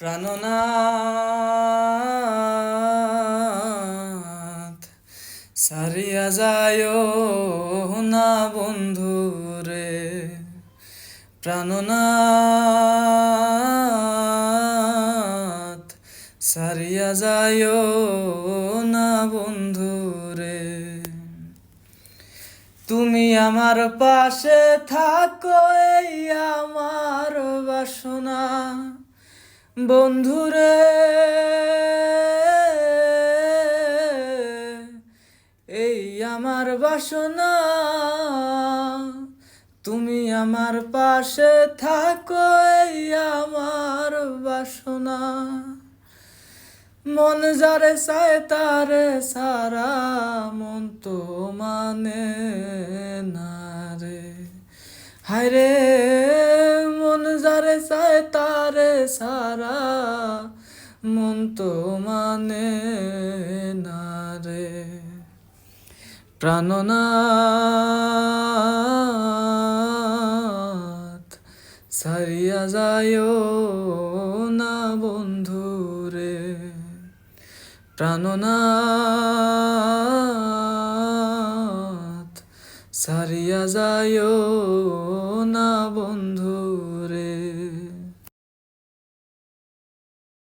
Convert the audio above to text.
প্রাণনাথ, সারিয়া যায় না বন্ধু রে। প্রাণনাথ, সারিয়া যায় না বন্ধু রে। তুমি আমার পাশে থাকো, এই আমার বাসনা। বন্ধুরে, এই আমার বাসনা, তুমি আমার পাশে থাকো, এই আমার বাসনা। মন যারে চায় তারে সারা, মন তো মানে না রে। হায় রে, মন যারে চায় সারা মন তো মানে না রে। প্রাণনাথ সারিয়া যায় না বন্ধু রে। প্রাণনাথ সারিয়া যায় না বন্ধু